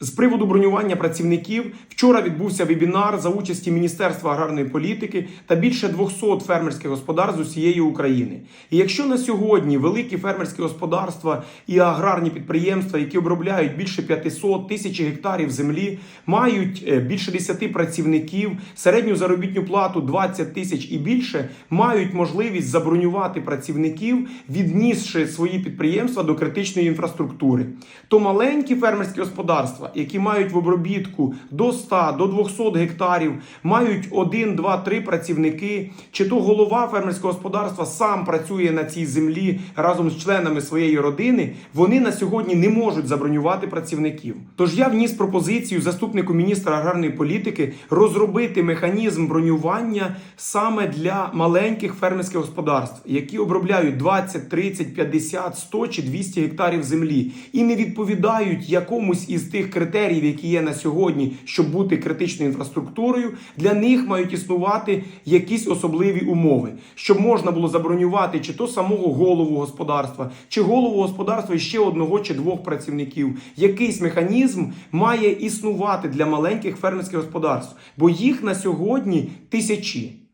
З приводу бронювання працівників вчора відбувся вебінар за участі Міністерства аграрної політики та більше 200 фермерських господарств з усієї України. І якщо на сьогодні великі фермерські господарства і аграрні підприємства, які обробляють більше 500 тисяч гектарів землі, мають е, більше 10 працівників, середню заробітну плату 20 тисяч і більше, мають можливість забронювати працівників, віднісши свої підприємства до критичної інфраструктури, то маленькі фермерські господарства, які мають в обробітку до 100, до 200 гектарів, мають 1, 2, 3 працівники, чи то голова фермерського господарства сам працює на цій землі разом з членами своєї родини, вони на сьогодні не можуть забронювати працівників. Тож я вніс пропозицію заступнику міністра аграрної політики розробити механізм бронювання саме для маленьких фермерських господарств, які обробляють 20, 30, 50, 100 чи 200 гектарів землі і не відповідають якомусь із тих критеріїв, які є на сьогодні, щоб бути критичною інфраструктурою. Для них мають існувати якісь особливі умови, щоб можна було забронювати чи то самого голову господарства, чи голову господарства ще одного чи двох працівників. Якийсь механізм має існувати для маленьких фермерських господарств, бо їх на сьогодні тисячі.